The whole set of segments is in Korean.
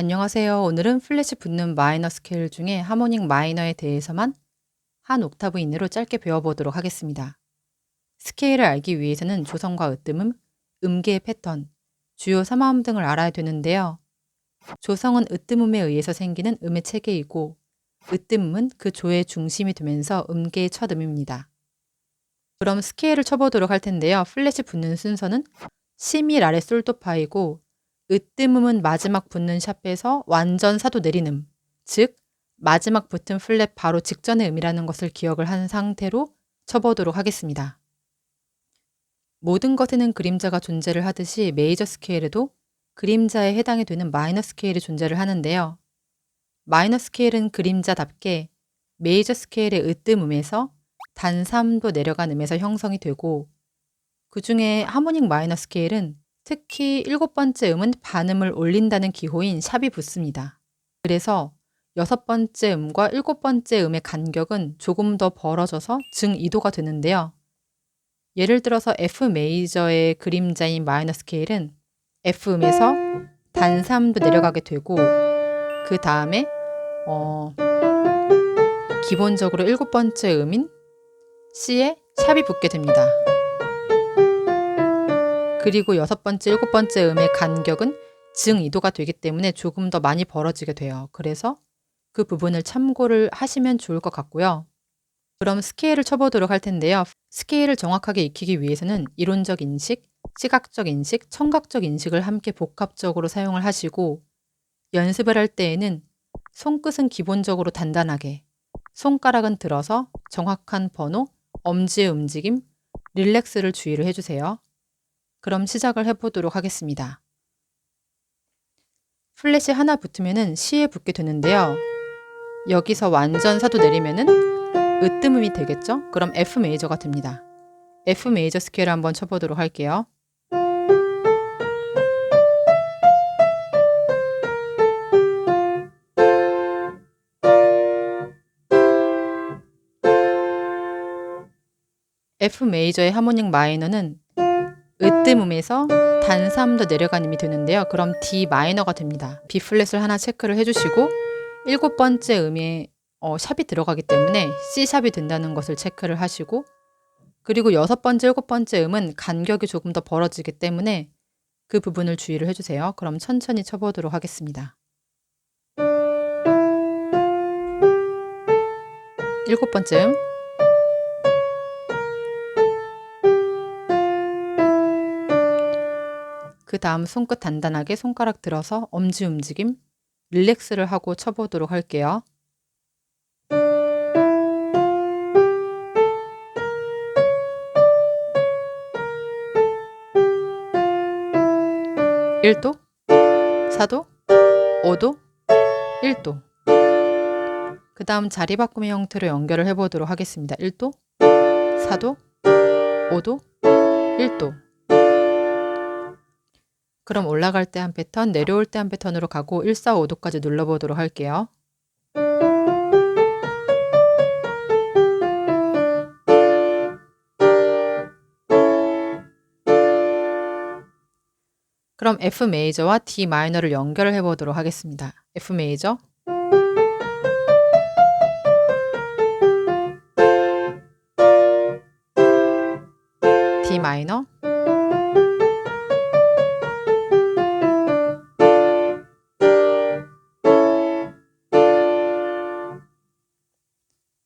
안녕하세요. 오늘은 플랫이 붙는 마이너 스케일 중에 하모닉 마이너에 대해서만 한 옥타브 이내로 짧게 배워보도록 하겠습니다. 스케일을 알기 위해서는 조성과 으뜸음, 음계의 패턴, 주요 3화음 등을 알아야 되는데요. 조성은 으뜸음에 의해서 생기는 음의 체계이고 으뜸음은 그 조의 중심이 되면서 음계의 첫 음입니다. 그럼 스케일을 쳐보도록 할 텐데요. 플랫이 붙는 순서는 시밀 아래 솔도파이고 으뜸음은 마지막 붙는 샵에서 완전 사도 내리는 음, 즉 마지막 붙은 플랫 바로 직전의 음이라는 것을 기억을 한 상태로 쳐보도록 하겠습니다. 모든 것에는 그림자가 존재를 하듯이 메이저 스케일에도 그림자에 해당이 되는 마이너 스케일이 존재를 하는데요. 마이너 스케일은 그림자답게 메이저 스케일의 으뜸 음에서 단 3도 내려간 음에서 형성이 되고 그 중에 하모닉 마이너 스케일은 특히 일곱 번째 음은 반음을 올린다는 기호인 샵이 붙습니다. 그래서 여섯 번째 음과 일곱 번째 음의 간격은 조금 더 벌어져서 증2도가 되는데요. 예를 들어서 F 메이저의 그림자인 마이너 스 케일은 F 음에서 단 3도 내려가게 되고 그 다음에 어, 기본적으로 일곱 번째 음인 C에 샵이 붙게 됩니다. 그리고 여섯 번째, 일곱 번째 음의 간격은 증 2도가 되기 때문에 조금 더 많이 벌어지게 돼요. 그래서 그 부분을 참고를 하시면 좋을 것 같고요. 그럼 스케일을 쳐보도록 할 텐데요. 스케일을 정확하게 익히기 위해서는 이론적 인식, 시각적 인식, 청각적 인식을 함께 복합적으로 사용을 하시고 연습을 할 때에는 손끝은 기본적으로 단단하게, 손가락은 들어서 정확한 번호, 엄지의 움직임, 릴렉스를 주의를 해주세요. 그럼 시작을 해보도록 하겠습니다. 플랫이 하나 붙으면 C에 붙게 되는데요. 여기서 완전 사도 내리면은 으뜸음이 되겠죠? 그럼 F 메이저가 됩니다. F 메이저 스케일 한번 쳐보도록 할게요. 메이저의 하모닉 마이너는 으뜸음에서 단 3도 내려간 음이 되는데요. 그럼 D 마이너가 됩니다. B 플랫을 하나 체크를 해주시고 일곱 번째 음에 어, 샵이 들어가기 때문에 C 샵이 된다는 것을 체크를 하시고 그리고 여섯 번째, 일곱 번째 음은 간격이 조금 더 벌어지기 때문에 그 부분을 주의를 해주세요. 그럼 천천히 쳐보도록 하겠습니다. 일곱 번째 음 그 다음 손끝 단단하게 손가락 들어서 엄지 움직임, 릴렉스를 하고 쳐보도록 할게요. 일도 사도, 오도, 일도 그 다음 자리 바꿈의 형태로 연결을 해보도록 하겠습니다. 1도, 4도, 5도, 1도. 그럼 올라갈 때 한 패턴, 내려올 때 한 패턴으로 가고 1, 4, 5도까지 눌러보도록 할게요. 그럼 F 메이저와 D 마이너를 연결을 해보도록 하겠습니다. F 메이저 마이너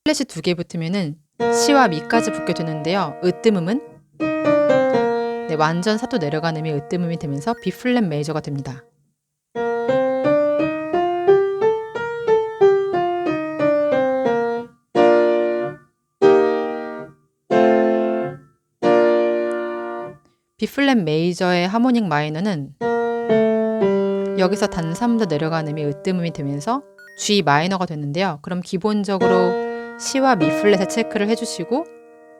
플랫이 두 개 붙으면은 시와 미까지 붙게 되는데요. 으뜸음은 네, 완전 사도 내려간 음이 으뜸음이 되면서 B 플랫 메이저가 됩니다. B 플랫 메이저의 하모닉 마이너는 여기서 단 3도 내려간 음이 으뜸음이 되면서 G 마이너가 됐는데요. 그럼 기본적으로 C와 미 플랫에 체크를 해주시고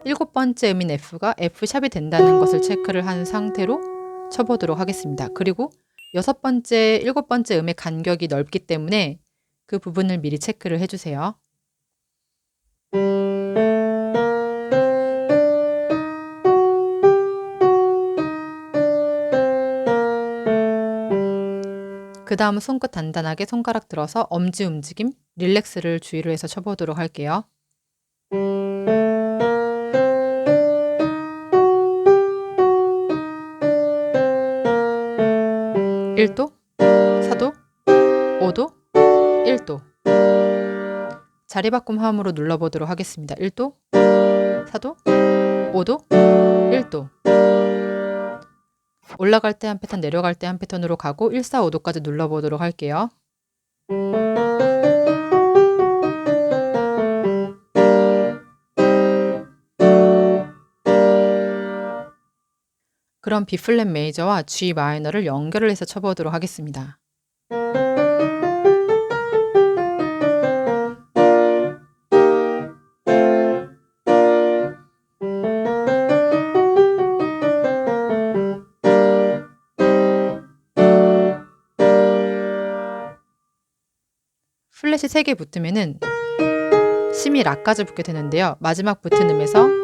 일곱 번째 음인 F가 F샵이 된다는 것을 체크를 한 상태로 쳐보도록 하겠습니다. 그리고 여섯 번째, 일곱 번째 음의 간격이 넓기 때문에 그 부분을 미리 체크를 해주세요. 그그 다음 손끝 단단하게 손가락 들어서 엄지 움직임, 릴렉스를 주의로 해서 쳐보도록 할게요. 일도사도오도일도 자리 바꿈 화음으로 눌러보도록 하겠습니다. 1도, 4도, 5도, 1도 올라갈 때 한 패턴, 내려갈 때 한 패턴으로 가고 1, 4, 5도까지 눌러보도록 할게요. 그럼 B 플랫 메이저와 G 마이너를 연결을 해서 쳐보도록 하겠습니다. 플랫이 3개 붙으면은 심이 라까지 붙게 되는데요. 마지막 붙은 음에서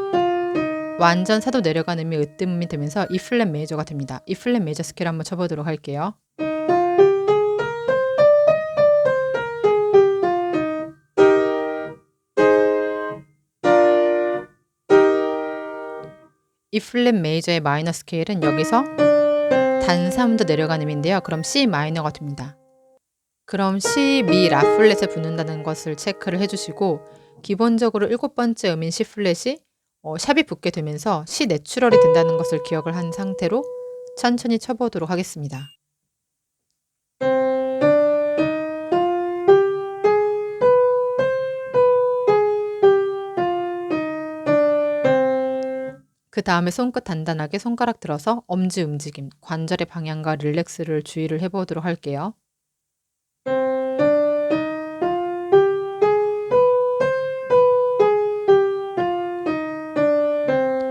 완전 사도 내려간 음이 으뜸음이 되면서 E 플랫 메이저가 됩니다. E 플랫 메이저 스케일 한번 쳐보도록 할게요. E 플랫 메이저의 마이너 스케일은 여기서 단 3도 내려간 음인데요. 그럼 C 마이너가 됩니다. 그럼 C, 미, 라 플랫에 붙는다는 것을 체크를 해주시고 기본적으로 일곱 번째 음인 C 플랫이 어, 샵이 붙게 되면서 C 내추럴이 된다는 것을 기억을 한 상태로 천천히 쳐보도록 하겠습니다. 그 다음에 손끝 단단하게 손가락 들어서 엄지 움직임, 관절의 방향과 릴렉스를 주의를 해보도록 할게요.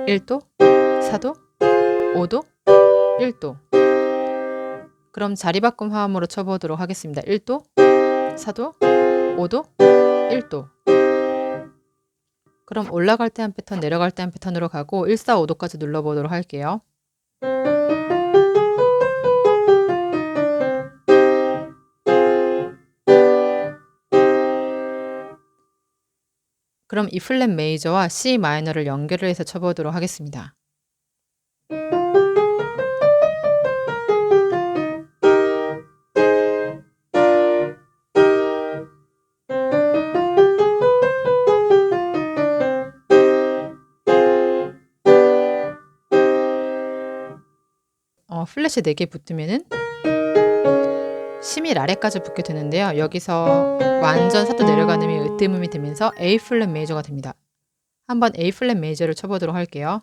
1도, 4도, 5도, 1도. 그럼 자리 바꿈 화음으로 쳐보도록 하겠습니다. 1도, 4도, 5도, 1도. 그럼 올라갈 때 한 패턴, 내려갈 때 한 패턴으로 가고 1, 4, 5도까지 눌러보도록 할게요. 그럼 E 플랫 메이저와 C 마이너를 연결을 해서 쳐보도록 하겠습니다. 어, 플랫이 4개 붙으면은 심이 아래까지 붙게 되는데요. 여기서 완전 사도 내려가는 음이 으뜸음이 되면서 A 플랫 메이저가 됩니다. 한번 A 플랫 메이저를 쳐보도록 할게요.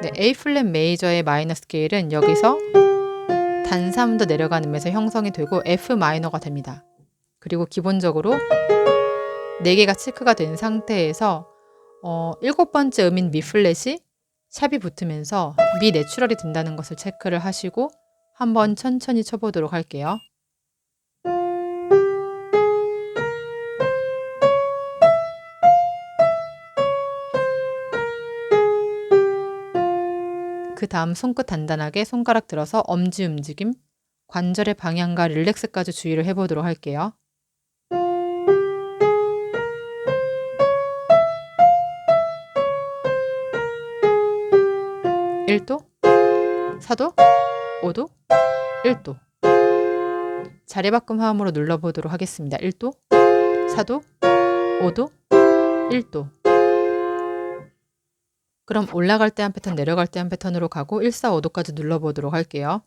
네, A 플랫 메이저의 마이너 스케일은 여기서 단 3도 내려가는 음에서 형성이 되고 F 마이너가 됩니다. 그리고 기본적으로 4개가 체크가 된 상태에서 어, 일곱 번째 음인 미 플랫이 샵이 붙으면서 미 내추럴이 된다는 것을 체크를 하시고 한번 천천히 쳐보도록 할게요. 그 다음 손끝 단단하게 손가락 들어서 엄지 움직임, 관절의 방향과 릴렉스까지 주의를 해보도록 할게요. 1도, 4도, 5도, 1도. 자리 바꿈 화음으로 눌러보도록 하겠습니다. 1도, 4도, 5도, 1도. 그럼 올라갈 때 한 패턴, 내려갈 때 한 패턴으로 가고 1, 4, 5도까지 눌러보도록 할게요.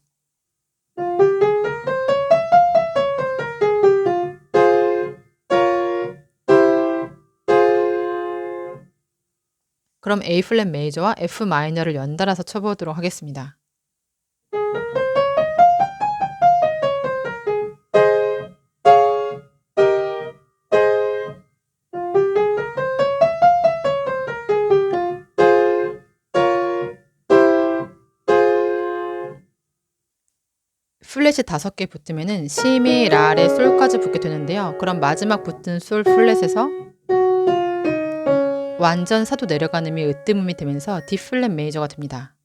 그럼 A 플랫 메이저와 F 마이너를 연달아서 쳐보도록 하겠습니다. 플랫이 다섯 개 붙으면은 시미, 라레, 솔까지 붙게 되는데요. 그럼 마지막 붙은 솔 플랫에서 완전 사도 내려간 음이 으뜸음이 되면서 D 플랫 메이저가 됩니다.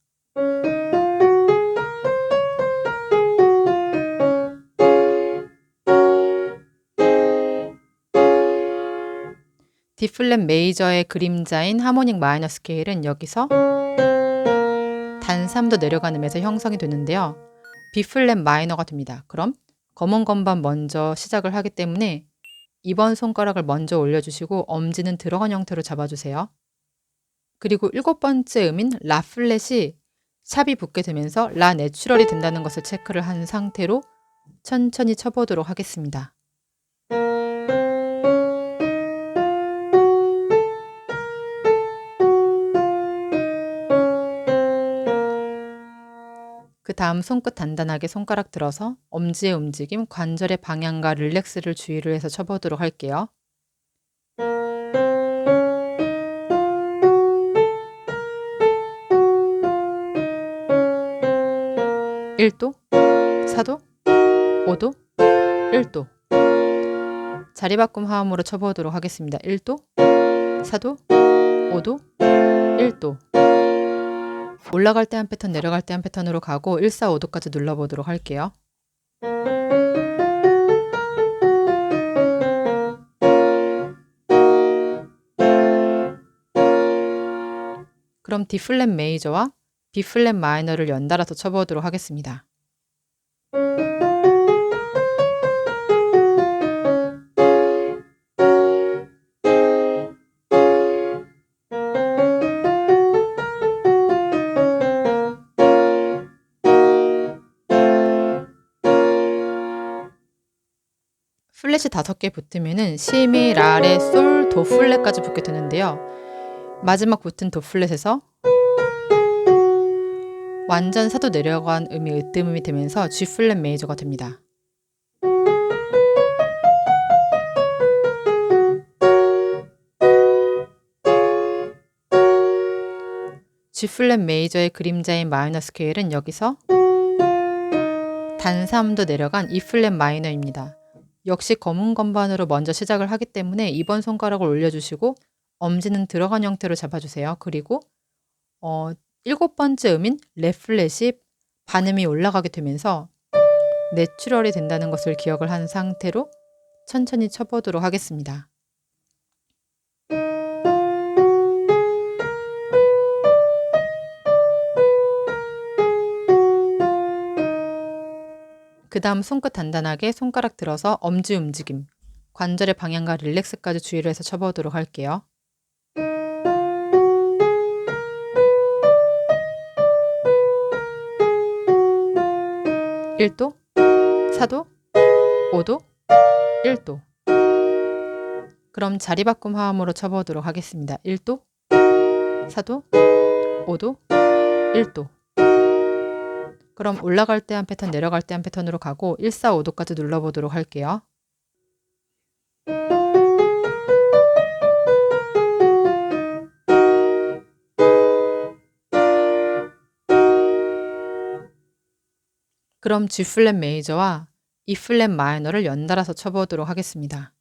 D 플랫 메이저의 그림자인 하모닉 마이너 스케일은 여기서 단 3도 내려간 음에서 형성이 되는데요. B 플랫 마이너가 됩니다. 그럼 검은 건반 먼저 시작을 하기 때문에 2번 손가락을 먼저 올려주시고 엄지는 들어간 형태로 잡아주세요. 그리고 일곱 번째 음인 라 플랫이 샵이 붙게 되면서 라 내추럴이 된다는 것을 체크를 한 상태로 천천히 쳐보도록 하겠습니다. 그 다음 손끝 단단하게 손가락 들어서 엄지의 움직임, 관절의 방향과 릴렉스를 주의를 해서 쳐보도록 할게요. 일도사도오도일도 자리 바꿈 화음으로 쳐보도록 하겠습니다. 1도, 4도, 5도, 1도 올라갈 때 한 패턴, 내려갈 때 한 패턴으로 가고 1, 4, 5도까지 눌러보도록 할게요. 그럼 D 플랫 메이저와 B 플랫 마이너를 연달아서 쳐보도록 하겠습니다. 플랫이 다섯 개 붙으면은 시미, 라레, 솔, 도 플랫까지 붙게 되는데요. 마지막 붙은 도 플랫에서 완전 사도 내려간 음이 으뜸음이 되면서 G 플랫 메이저가 됩니다. G 플랫 메이저의 그림자인 마이너 스케일은 여기서 단 3도 내려간 E 플랫 마이너입니다. 역시 검은 건반으로 먼저 시작을 하기 때문에 2번 손가락을 올려주시고 엄지는 들어간 형태로 잡아주세요. 그리고 어, 일곱 번째 음인 레 플랫이 반음이 올라가게 되면서 내추럴이 된다는 것을 기억을 한 상태로 천천히 쳐보도록 하겠습니다. 그 다음 손끝 단단하게 손가락 들어서 엄지 움직임, 관절의 방향과 릴렉스까지 주의를 해서 쳐보도록 할게요. 일도사도오도일도 그럼 자리 바꿈 화음으로 쳐보도록 하겠습니다. 1도, 4도, 5도, 1도 그럼 올라갈 때 한 패턴, 내려갈 때 한 패턴으로 가고 1, 4, 5도까지 눌러보도록 할게요. 그럼 G 플랫 메이저와 E 플랫 마이너를 연달아서 쳐보도록 하겠습니다.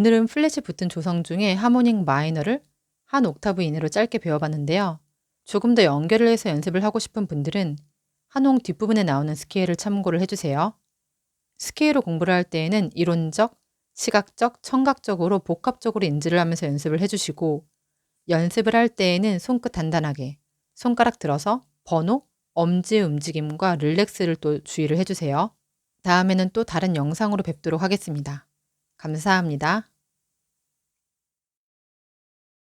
오늘은 플랫이 붙은 조성 중에 하모닉 마이너를 한 옥타브 이내로 짧게 배워봤는데요. 조금 더 연결을 해서 연습을 하고 싶은 분들은 한홍 뒷부분에 나오는 스케일을 참고를 해주세요. 스케일로 공부를 할 때에는 이론적, 시각적, 청각적으로 복합적으로 인지를 하면서 연습을 해주시고 연습을 할 때에는 손끝 단단하게 손가락 들어서 번호, 엄지의 움직임과 릴렉스를 또 주의를 해주세요. 다음에는 또 다른 영상으로 뵙도록 하겠습니다. 감사합니다.